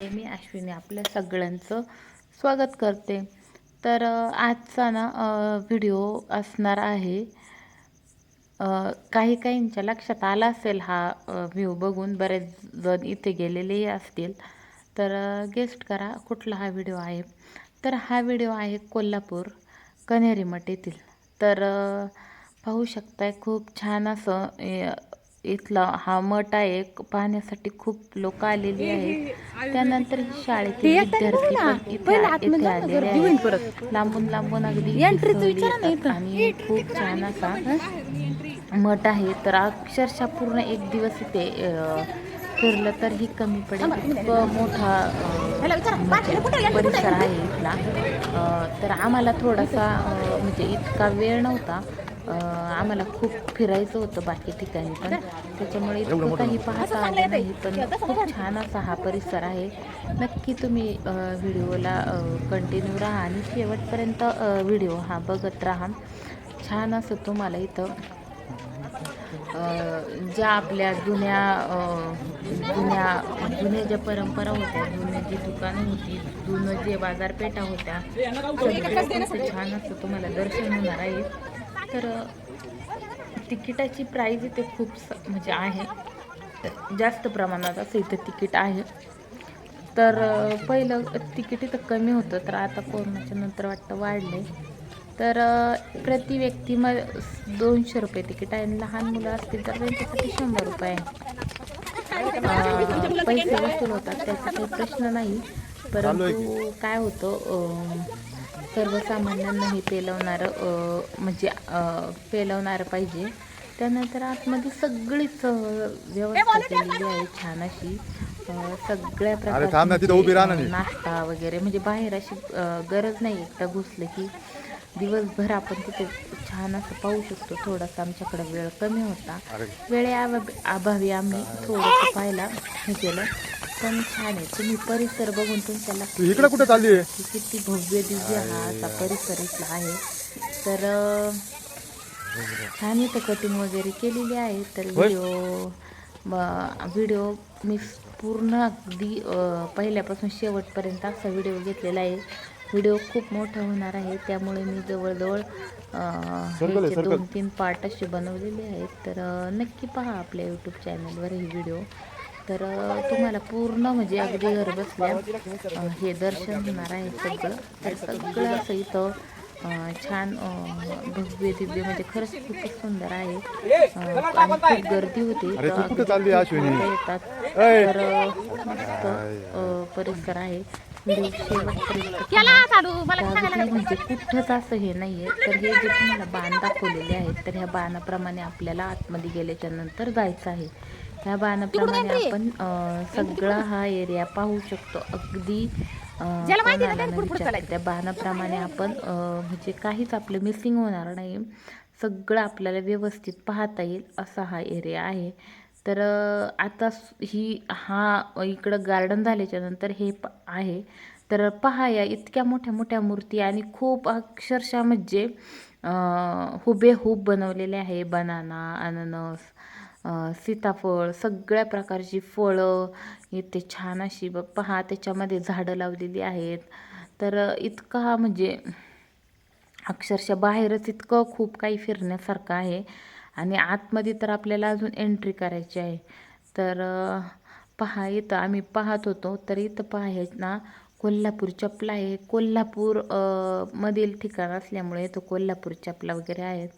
मी अश्विनी आपल्या सगळ्यांचं स्वागत करते. तर आजचा ना व्हिडिओ असणार आहे. काही काहींच्या लक्षात आला असेल हा व्ह्यू बघून बरेच जण इथे गेलेलेही असतील. तर गेस्ट करा कुठला हा व्हिडिओ आहे. तर हा व्हिडिओ आहे कोल्हापूर कन्हेरी मठ येथील. तर पाहू शकताय खूप छान असं इथला हा मठ आहे पाहण्यासाठी खूप लोक आलेली आहेत. त्यानंतर ही शाळेतील विद्यार्थी पण इथे इथे आलेले आहेत. लांबून लांबून अगदी आणि खूप छान असा मठ आहे. तर अक्षरशः पूर्ण एक दिवस इथे फिरलं तर ही कमी पडेल. इतकं मोठा परिसर आहे इथला. तर आम्हाला थोडासा म्हणजे इतका वेळ नव्हता. आम्हाला खूप फिरायचं होतं बाकी ठिकाणी पण. त्याच्यामुळे इतकं काही पाहता आलं नाही पण खूप छान असा हा परिसर आहे. नक्की तुम्ही व्हिडिओला कंटिन्यू राहा आणि शेवटपर्यंत व्हिडिओ हा बघत राहा. छान असं तुम्हाला इथं अ, ज्या आपल्या जुन्या जुन्या जुन्या ज्या परंपरा होत्या जुने जी दुकानं होती जुनं जे बाजारपेठा होत्या छान असं तुम्हाला दर्शन होणार आहे. तर तिकिटाची प्राईज इथे खूप स- म्हणजे आहे. जास्त प्रमाणात असं इथं तिकीट आहे. तर पहिलं तिकीट इथं कमी होतं तर आता कोरोनाच्या नंतर वाटतं वाढले. तर प्रति व्यक्ती मग दोनशे रुपये तिकीट आहे. आणि लहान मुलं असतील तर त्यांच्यासाठी शंभर रुपये आहे. पैसे वसूल होतात त्याचा काही प्रश्न नाही. परंतु काय होतं सर्वसामान्यांनाही पेलवणारं म्हणजे पेलवणारं पाहिजे. त्यानंतर आतमध्ये सगळीच व्यवस्था केलेली आहे छान अशी. सगळ्या प्रकारची नीट. नाश्ता वगैरे म्हणजे बाहेर अशी गरज नाही एकदा घुसलं की. दिवसभर आपण तिथे छान असं पाहू शकतो. थोडासा आमच्याकडे वेळ कमी होता. वेळे अभावी आम्ही थोडंसं पाहायला हे केलं. पण छान आहे. तुम्ही परिसर बघून तुमच्याला इकडे कुठे चालली किती भव्य दिव्य हा असा परिसर इथला आहे. तर छान इथं कटिंग वगैरे केलेली आहे. तर व्हिडिओ व्हिडिओ मी पूर्ण अगदी पहिल्यापासून शेवटपर्यंत असा व्हिडिओ घेतलेला आहे. व्हिडिओ खूप मोठा होणार आहे. त्यामुळे मी जवळजवळ ह्याचे. दोन तीन पार्ट असे बनवलेले आहेत. तर नक्की पहा आपल्या यूट्यूब चॅनलवर ही व्हिडिओ तर तुम्हाला पूर्ण म्हणजे अगदी घर बसल्या हे दर्शन होणार आहे सगळं. तर सगळं असं इथं छान भव्य दिव्य म्हणजे खरंच खूपच सुंदर आहे. आणि खूप गर्दी होती. येतात. तर मस्त परिसर आहे. म्हणजे कुठंच असं हे नाहीये. तर हे जे तुम्हाला बाण दाखवलेले आहेत तर ह्या बाणाप्रमाणे आपल्याला आतमध्ये गेल्याच्यानंतर जायचं आहे. ह्या बाणाप्रमाणे आपण सगळा हा एरिया पाहू शकतो. अगदी त्या बाणाप्रमाणे आपण म्हणजे काहीच आपलं मिसिंग होणार नाही. सगळं आपल्याला व्यवस्थित पाहता येईल असा हा एरिया आहे. तर आता ही हा इकडं गार्डन झाल्याच्यानंतर हे प आहे. तर पहा या इतक्या मोठ्या मोठ्या मूर्ती आणि खूप अक्षरशः म्हणजे हुबेहूब बनवलेले आहे. बनाना अननस सीताफळ सगळ्या प्रकारची फळं इथे छान अशी ब- पहा त्याच्यामध्ये झाडं लावलेली आहेत. तर इतका म्हणजे अक्षरशः बाहेरच इतकं खूप काही फिरण्यासारखं आहे. आणि आतमध्ये तर आपल्याला अजून एंट्री करायची आहे. तर पहा इथं आम्ही पाहत होतो. तर इथं पहा ना कोल्हापूर चपला आहे कोल्हापूर मधील ठिकाण असल्यामुळे इथं कोल्हापूर चपला वगैरे आहेत.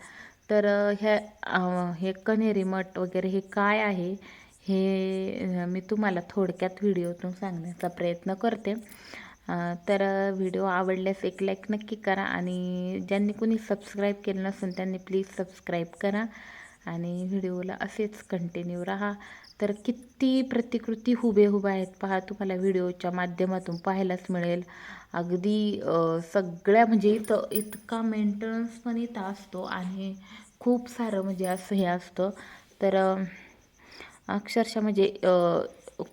तर ह्या हे कन्हेरी मठ वगैरे हे काय आहे हे मी तुम्हाला थोडक्यात व्हिडिओतून सांगण्याचा प्रयत्न करते. तर व्हिडिओ आवडल्यास एक लाईक नक्की करा आणि ज्यांनी कोणी सबस्क्राईब केलं नसेल त्यांनी प्लीज सबस्क्राईब करा आणि व्हिडिओला असेच कंटिन्यू राहा. तर किती प्रतिकृती हुबेहूब आहेत पहा तुम्हाला व्हिडिओच्या माध्यमातून पाहायलाच मिळेल. अगदी सगळ्या म्हणजे इथं इतका मेंटेनन्स पण इथं असतो आणि खूप सारं म्हणजे असं हे असतं. तर अक्षरशः म्हणजे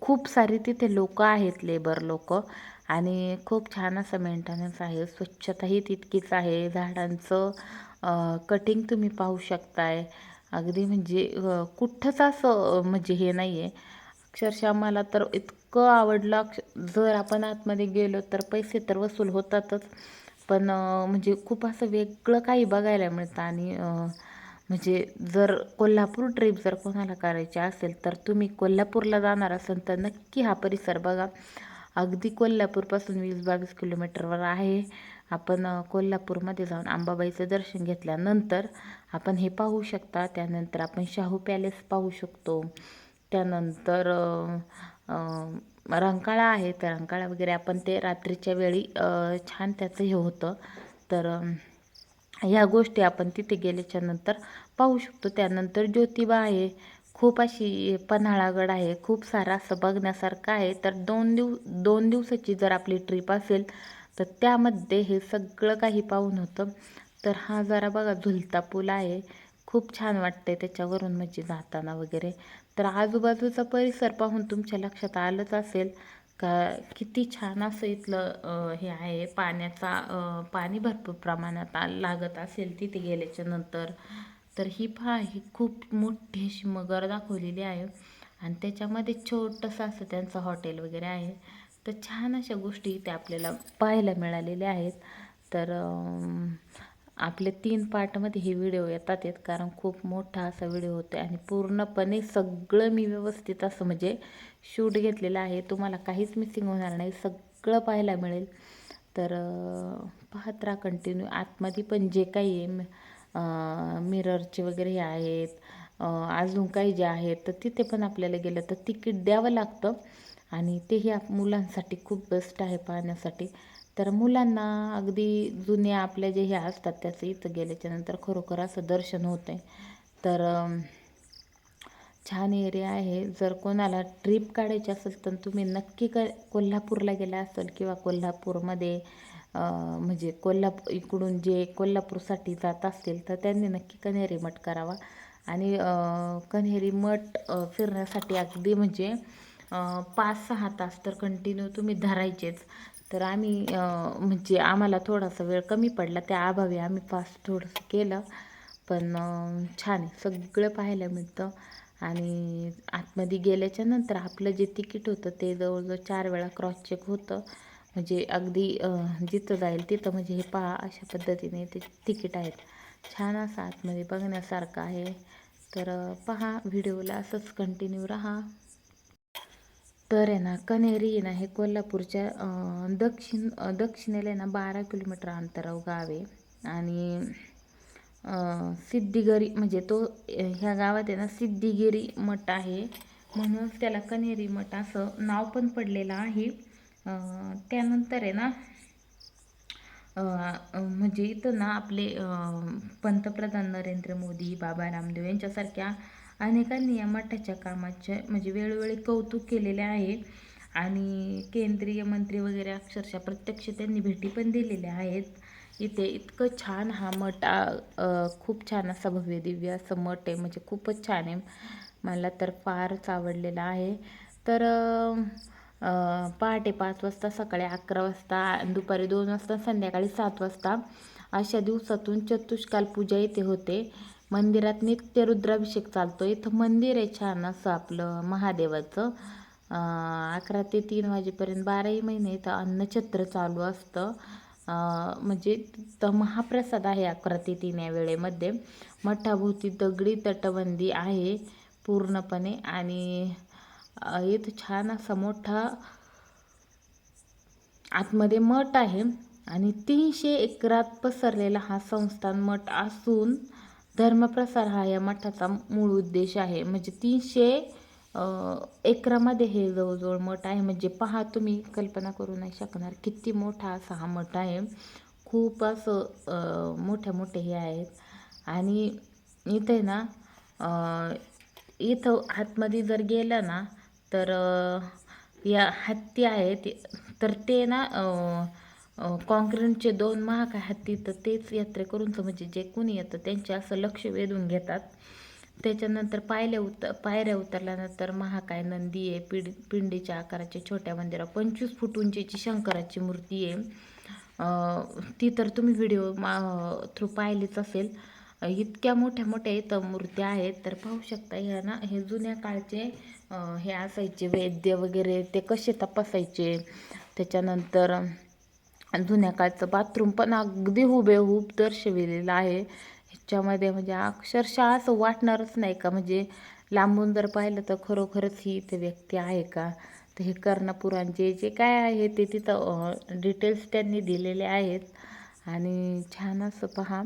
खूप सारी तिथे लोक आहेत लेबर लोकं. आणि खूप छान असं मेंटेनन्स आहे. स्वच्छताही तितकीच आहे. झाडांचं कटिंग तुम्ही पाहू शकताय. अगदी म्हणजे कुठंच असं म्हणजे हे नाही आहे अक्षरशः मला तर इतकं आवडलं. अक्ष- जर आपण आतमध्ये गेलो तर पैसे तर वसूल होतातच. पण म्हणजे खूप असं वेगळं काही बघायला मिळतं. आणि म्हणजे जर कोल्हापूर ट्रिप जर कोणाला करायची असेल तर तुम्ही कोल्हापूरला जाणार असाल तर नक्की हा परिसर बघा. अगदी कोल्हापूरपासून वीस बावीस किलोमीटरवर आहे. आपण कोल्हापूरमध्ये जाऊन अंबाबाईचं दर्शन घेतल्यानंतर आपण हे पाहू शकता. त्यानंतर आपण शाहू पॅलेस पाहू शकतो. त्यानंतर रंकाळा आहे. तर रंकाळा वगैरे आपण ते रात्रीच्या वेळी छान त्याचं हे होतं. तर ह्या गोष्टी आपण तिथे गेल्याच्यानंतर पाहू शकतो. त्यानंतर ज्योतिबा आहे. खूप अशी पन्हाळागड आहे खूप सारं असं बघण्यासारखं आहे. तर दोन दिव दोन दिवसाची जर आपली ट्रिप असेल तर त्यामध्ये हे सगळं काही पाहून होतं. तर हा जरा बघा झुलता पूल आहे. खूप छान वाटतंय त्याच्यावरून म्हणजे जाताना वगैरे. तर आजूबाजूचा परिसर पाहून तुमच्या लक्षात आलंच असेल का किती छान असं इथलं हे आहे. पाण्याचा पाणी भरपूर प्रमाणात लागत असेल तिथे गेल्याच्यानंतर. तर ही पहा ही खूप मोठी अशी मगर दाखवलेली आहे. आणि त्याच्यामध्ये छोटंसं असं त्यांचं हॉटेल वगैरे आहे. तर छान अशा गोष्टी इथे आपल्याला पाहायला मिळालेल्या आहेत. तर आपले तीन पार्टमध्ये हे व्हिडिओ येतात आहेत. कारण खूप मोठा असा व्हिडिओ होतो आणि पूर्णपणे सगळं मी व्यवस्थित असं म्हणजे शूट घेतलेलं आहे. तुम्हाला काहीच मिसिंग होणार नाही. सगळं पाहायला मिळेल. तर पाहत राहा कंटिन्यू आतमध्ये पण जे काही आहे मिररचे वगैरे हे आहेत. अजून काही जे आहेत तर तिथे पण आपल्याला गेलं तर तिकीट द्यावं लागतं. आणि तेही आप मुलांसाठी खूप बेस्ट आहे पाहण्यासाठी. तर मुलांना अगदी जुन्या आपल्या जे हे असतात त्याचं इथं गेल्याच्यानंतर खरोखर असं दर्शन होतं आहे तर छान एरिया आहे. जर कोणाला ट्रिप काढायची असेल तर तुम्ही नक्की क कोल्हापूरला गेला असेल किंवा कोल्हापूरमध्ये म्हणजे कोल्हापूर इकडून जे कोल्हापूरसाठी जात असतील तर त्यांनी नक्की कन्हेरी मठ करावा. आणि कन्हेरी मठ फिरण्यासाठी अगदी म्हणजे पाच सहा तास तर कंटिन्यू तुम्ही धरायचेच. तर आम्ही म्हणजे आम्हाला थोडासा वेळ कमी पडला त्या अभावी आम्ही फास्ट थोडंसं केलं. पण छान आहे. सगळं पाहायला मिळतं. आणि आतमध्ये गेल्याच्यानंतर आपलं जे तिकीट होतं ते जवळजवळ चार वेळा क्रॉस चेक होतं. म्हणजे अगदी जिथं जाईल तिथं म्हणजे हे पहा अशा पद्धतीने ते तिकीट आहेत. छान असं आतमध्ये बघण्यासारखं आहे. तर पहा व्हिडिओला असंच कंटिन्यू राहा. तर आहे ना कन्हेरी आहे ना हे कोल्हापूरच्या दक्षिण दक्षिणेला आहे ना बारा किलोमीटर अंतरावर गाव आहे. आणि सिद्धिगिरी म्हणजे तो ह्या गावात आहे ना सिद्धिगिरी मठ आहे. म्हणून त्याला कन्हेरी मठ असं नाव पण पडलेलं आहे. त्यानंतर आहे ना म्हणजे इथं ना आपले पंतप्रधान नरेंद्र मोदी बाबा रामदेव यांच्यासारख्या अनेकांनी या मठाच्या कामाचे म्हणजे वेळोवेळी कौतुक केलेले आहे. आणि केंद्रीय मंत्री वगैरे अक्षरशः प्रत्यक्ष त्यांनी भेटी पण दिलेल्या आहेत. इथे इतकं छान हा मठ खूप छान असा भव्य दिव्य असं मठ आहे. म्हणजे खूपच छान आहे. मला तर फारच आवडलेला आहे. तर पहाटे पाच वाजता सकाळी अकरा वाजता दुपारी दोन वाजता संध्याकाळी सात वाजता अशा दिवसातून चतुष्काल पूजा येथे होते. मंदिरात नित्य रुद्राभिषेक चालतो इथं मंदिर आहे छान असं आपलं महादेवाचं. अकरा ते तीन वाजेपर्यंत बाराही महिने इथं अन्नछत्र चालू असतं. म्हणजे तर महाप्रसाद आहे अकरा ते तीन या वेळेमध्ये. मठाभोवती दगडी तटबंदी आहे पूर्णपणे. आणि इथं छान असा मोठा आतमध्ये मठ आहे आणि तीनशे एकरात पसरलेला हा संस्थान मठ असून धर्मप्रसार हा या मठाचा मूळ उद्देश आहे. म्हणजे तीनशे एकरामध्ये हे जवळजवळ मठ आहे. म्हणजे पहा तुम्ही कल्पना करू नाही शकणार किती मोठा असा हा मठ आहे. खूप असं मोठ्या मोठे मोठे हे आहेत. आणि इथे ना इथं आतमध्ये जर गेलं ना तर या हत्ती आहेत. तर ते ना कॉन्क्रीटचे दोन महाकाय हत्ती तर तेच यात्रेकरूंचं म्हणजे जे कोणी येतं त्यांचे असं लक्ष वेधून घेतात. त्याच्यानंतर पायऱ्या उत पायऱ्या उतरल्यानंतर महाकाय नंदी आहे पिंड पिंडीच्या आकाराच्या छोट्या मंदिरात पंचवीस फूट उंचीची शंकराची मूर्ती आहे. ती तर तुम्ही व्हिडिओ मा थ्रू पाहिलीच असेल. इतक्या मोठ्या मोठ्या इथं मूर्त्या आहेत. तर पाहू शकता ह्या ना हे जुन्या काळचे हे असायचे वैद्य वगैरे ते कसे तपासायचे? त्याच्यानंतर जुन्या काळचं बाथरूम पण अगदी हुबेहूब दर्शविलेलं आहे. ह्याच्यामध्ये म्हणजे अक्षरशः असं वाटणारच नाही का? म्हणजे लांबून जर पाहिलं तर खरोखरच ही इथे व्यक्ती आहे का? तर हे कर्णपुरांचे जे काय आहे ते तिथं डिटेल्स त्यांनी दिलेले आहेत. आणि छान असं पहा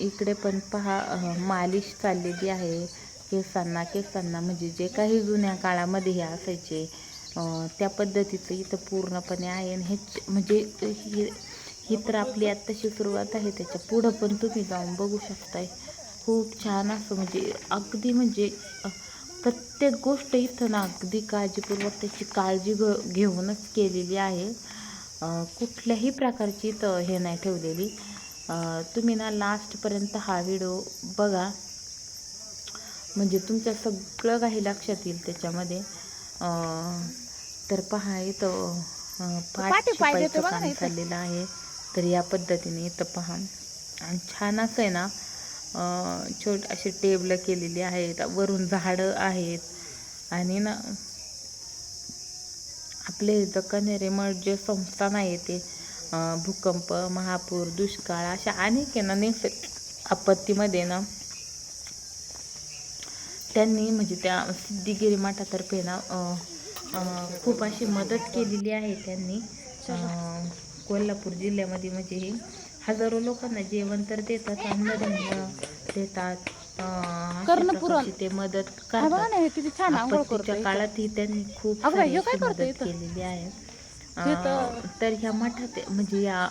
इकडे पण पहा मालिश चाललेली आहे. केसांना केसांना म्हणजे जे काही जुन्या काळामध्ये हे असायचे त्या पद्धतीचं इथं पूर्णपणे आहे आणि हेच म्हणजे ही ही तर आपली आत्ताशी सुरुवात आहे त्याच्या पुढं पण तुम्ही जाऊन बघू शकताय. खूप छान असं म्हणजे अगदी म्हणजे प्रत्येक गोष्ट इथं ना अगदी काळजीपूर्वक त्याची काळजी घ घेऊनच केलेली आहे. कुठल्याही प्रकारची इथं हे नाही ठेवलेली. तुम्ही ना लास्टपर्यंत हा व्हिडिओ बघा. म्हणजे तुमच्या सगळं काही लक्षात येईल त्याच्यामध्ये. अ, तर पहा इथं पाठ शिपायचं काम चाललेलं आहे. तर या पद्धतीने इथं पहा. आणि छान असं आहे ना छोट अशी टेबलं केलेली आहेत. वरून झाडं आहेत. आणि ना आपले इथं कन्हेरे मठ जे संस्थान आहे ते. भूकंप महापूर दुष्काळ अशा अनेक आहे ना नैसर्गिक आपत्तीमध्ये ना त्यांनी म्हणजे त्या सिद्धिगिरी मठातर्फे ना खूप अशी मदत केलेली आहे त्यांनी कोल्हापूर जिल्ह्यामध्ये म्हणजे हे हजारो लोकांना जेवण तर देतात अन्नधान्य देतात ते मदत करतात करतोय काळातही त्यांनी खूप मदत? केलेली आहे हे तर ह्या मठात म्हणजे या.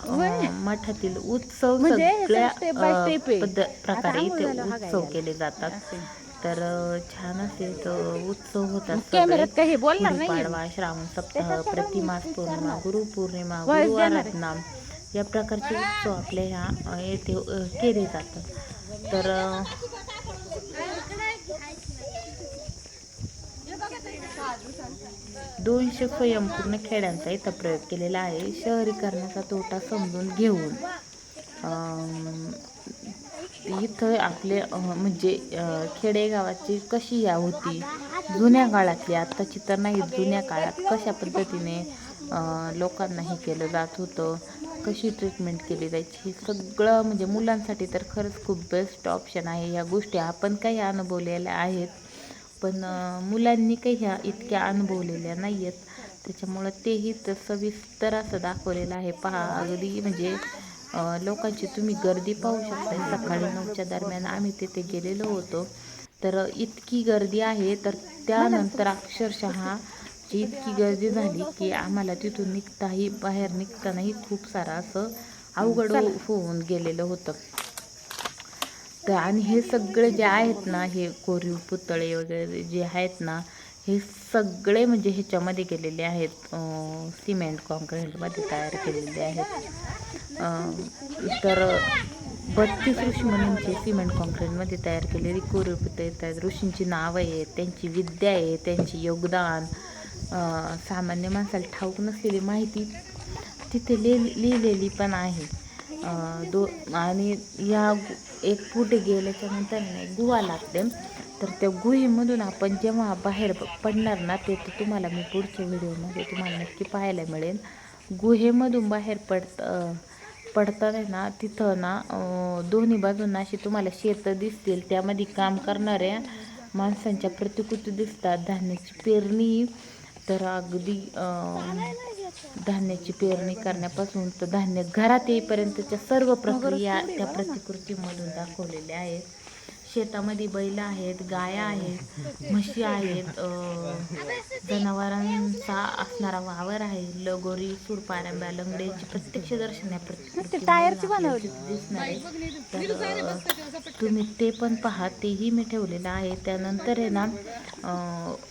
मठातील उत्सव म्हणजे हे सगळ्या प्रकारे इथे हा उत्सव. केले जातात. तर छान असे उत्सव होतात कॅमेऱ्यात काही बोलणार नाही गुढीपाडवा श्रावण सप्ताह प्रतिमास पौर्णिमा गुरुपौर्णिमा गुरु. आराधना या प्रकारचे उत्सव आपल्या ह्या येथे केले जातात. तर दोनशे स्वयंपूर्ण खेड्यांचा इथं प्रयोग केलेला आहे. शहरीकरणाचा तोटा समजून घेऊन इथं आपले म्हणजे खेडेगावाची कशी या होती? जुन्या काळातली आत्ताची तर नाही जुन्या काळात कशा पद्धतीने लोकांना हे केलं जात होतं? कशी ट्रीटमेंट केली जायची? हे सगळं म्हणजे मुलांसाठी तर खरंच खूप बेस्ट ऑप्शन आहे. या गोष्टी आपण काही अनुभवलेल्या आहेत. पण मुलांनी काही ह्या इतक्या अनुभवलेल्या नाही आहेत त्याच्यामुळं तेही तर सविस्तर असं दाखवलेलं आहे. पहा अगदी म्हणजे लोकांची तुम्ही गर्दी पाहू शकता. सकाळी नऊच्या दरम्यान आम्ही तिथे गेलेलो होतो. तर इतकी गर्दी आहे तर त्यानंतर अक्षरशः इतकी गर्दी झाली की आम्हाला तिथून निघताही बाहेर निघतानाही खूप सारं असं अवघड होऊन गेलेलं होतं. तर आणि हे सगळे जे आहेत ना हे कोरीव पुतळे वगैरे जे आहेत ना हे सगळे म्हणजे ह्याच्यामध्ये केलेले आहेत सिमेंट कॉन्क्रीटमध्ये तयार केलेले आहेत. तर बत्तीस ऋषी म्हणूनचे सिमेंट कॉन्क्रीटमध्ये तयार केलेली कोरीव येत आहेत. ऋषींची नावं आहेत त्यांची विद्या आहे त्यांची योगदान. सामान्य माणसाला ठाऊक नसलेली माहिती तिथे लिहि लिहिलेली पण आहे. दो आणि या एक पुढे गेल्याच्यानंतर ना गुहा लागते. तर त्या गुहेमधून आपण जेव्हा बाहेर पडणार ना ते तर तुम्हाला मी पुढच्या व्हिडिओमध्ये तुम्हाला नक्की पाहायला मिळेल. गुहेमधून बाहेर पडत पडताना ना तिथं ना दोन्ही बाजूंना अशी तुम्हाला शेतं दिसतील. त्यामध्ये काम करणाऱ्या माणसांच्या प्रतिकृती दिसतात. धान्याची पेरणी. तर अगदी धान्याची पेरणी करण्यापासून तर धान्य घरात येईपर्यंतच्या सर्व प्रक्रिया त्या प्रतिकृतीमधून दाखवलेल्या आहेत. शेतामध्ये बैल आहेत गाया आहेत म्हशी आहेत जनावरांचा असणारा वावर आहे. लगोरी सूरपारंब्या लंगड्याची प्रत्यक्ष दर्शन या प्रतिकृतीमधून टायरची. दिसणार आहे. तुम्ही ते पण पहा तेही मी ठेवलेलं आहे. त्यानंतर आहे ना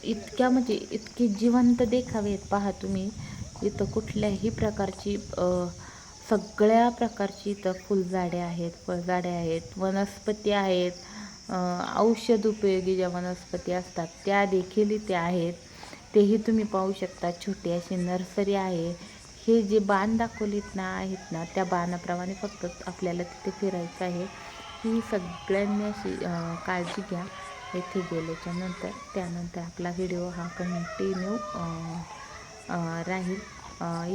इतक्या म्हणजे इतके जिवंत देखावे आहेत पहा तुम्ही. इथं कुठल्याही प्रकारची सगळ्या प्रकारची इथं फुलझाडे आहेत फळझाडे आहेत वनस्पती आहेत. औषध उपयोगी ज्या वनस्पती असतात त्या देखील इथे आहेत. तेही तुम्ही पाहू शकता. छोटी अशी नर्सरी आहे. हे जे बाण दाखवलीत ना आहेत ना त्या बाणाप्रमाणे फक्त आपल्याला तिथे फिरायचं आहे. ही सगळ्यांनी अशी काळजी घ्या. येथे गेल्याच्यानंतर त्यानंतर आपला व्हिडिओ हा कंटिन्यू राहील.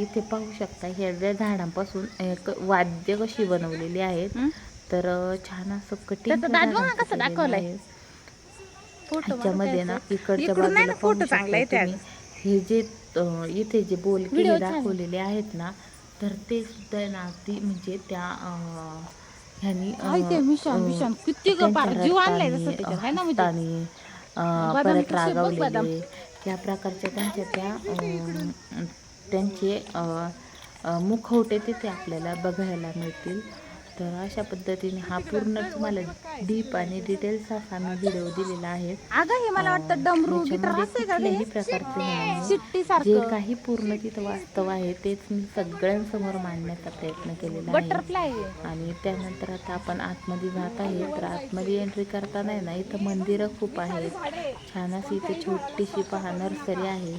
इथे पाहू शकता ह्या झाडांपासून एक वाद्य कशी बनवलेली आहेत तर छान असं कटिंग कसा दाखवलाय. ह्याच्यामध्ये ना इकडच्या बाजूला फोटो चांगला. हे जे इथे जे बोल केले. दाखवलेले आहेत ना तर ते सुद्धा ना अगदी म्हणजे त्या ह्यांनी ते म्हणजे परत. रागवलेले त्या प्रकारच्या त्यांच्या त्या त्यांचे मुखवटे तिथे आपल्याला बघायला मिळतील तर अशा पद्धतीने हा पूर्ण तुम्हाला डीप आणि डिटेल्स असा मी व्हिडिओ दिलेला आहे. अगं हे मला वाटतं डमरू कुठल्याही? प्रकारचे जे काही पूर्ण तिथं वास्तव आहे तेच मी सगळ्यांसमोर मांडण्याचा प्रयत्न केलेला आहे. बटरफ्लाय आणि त्यानंतर आता आपण आतमध्ये जात आहे तर आतमध्ये एंट्री करताना आहे ना इथं मंदिरं खूप आहेत. छान अशी इथे छोटीशी पहा नर्सरी आहे.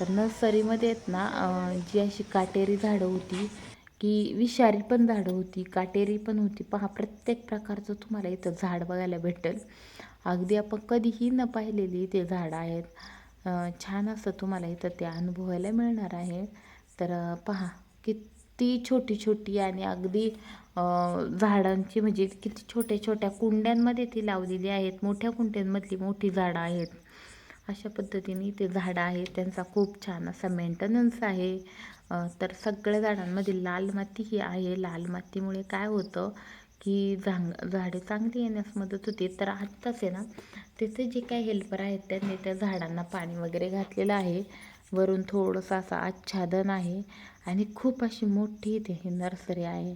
तर नर्सरीमध्ये आहेत ना जी अशी काटेरी झाडं होती की विषारी पण झाडं होती काटेरी पण होती. पहा प्रत्येक प्रकारचं तुम्हाला इथं झाड बघायला भेटेल. अगदी आपण कधीही न पाहिलेली ते झाडं आहेत. छान असं तुम्हाला इथं ते अनुभवायला मिळणार आहे. तर पहा किती छोटी छोटी आणि अगदी झाडांची म्हणजे किती छोट्या छोट्या कुंड्यांमध्ये ती लावलेली आहेत. मोठ्या कुंड्यांमधली मोठी झाडं आहेत. अशा पद्धतीने ते झाडं आहेत त्यांचा खूप छान असा मेंटेनन्स आहे. तर सगळ्या झाडांमध्ये लाल माती ही आहे. लाल मातीमुळे काय होतं की झांग झाडे चांगली येण्यास मदत होते. तर आत्ताच आहे ना तिथे जे काही हेल्पर आहेत त्यांनी त्या झाडांना पाणी वगैरे घातलेलं आहे. वरून थोडंसं असं आच्छादन आहे. आणि खूप अशी मोठी इथे ही नर्सरी आहे.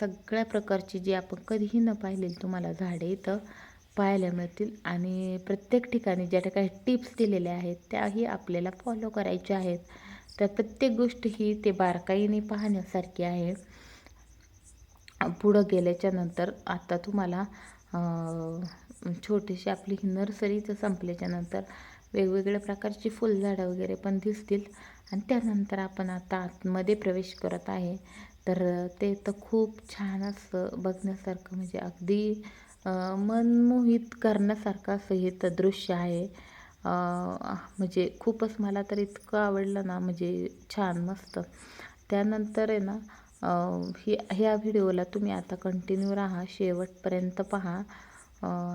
सगळ्या प्रकारची जी आपण कधीही न पाहिलेली तुम्हाला झाडे इथं पाहायला मिळतील आणि प्रत्येक ठिकाणी ज्या काही टिप्स दिलेल्या आहेत त्याही आपल्याला फॉलो करायच्या आहेत. तर प्रत्येक गोष्ट ही ते बारकाईने पाहण्यासारखी आहे. पुढं गेल्याच्यानंतर आता तुम्हाला छोटीशी आपली ही नर्सरी तर संपल्याच्या नंतर वेगवेगळ्या प्रकारची फुलझाडं वगैरे पण दिसतील. आणि त्यानंतर आपण आता आतमध्ये प्रवेश करत आहे. तर ते तर खूप छान असं बघण्यासारखं म्हणजे अगदी मनमोहित करण्यासारखं असं हे तर दृश्य आहे. म्हणजे खूपच मला तर इतकं आवडलं ना म्हणजे छान मस्त. त्यानंतर आहे ना ही ह्या व्हिडिओला तुम्ही आता कंटिन्यू राहा शेवटपर्यंत पहा.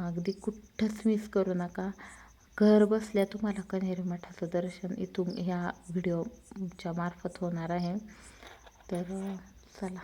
अगदी कुठंच मिस करू नका. घर बसल्या तुम्हाला कन्हेरी मठाचं दर्शन इथून ह्या व्हिडिओच्या मार्फत होणार आहे. तर चला.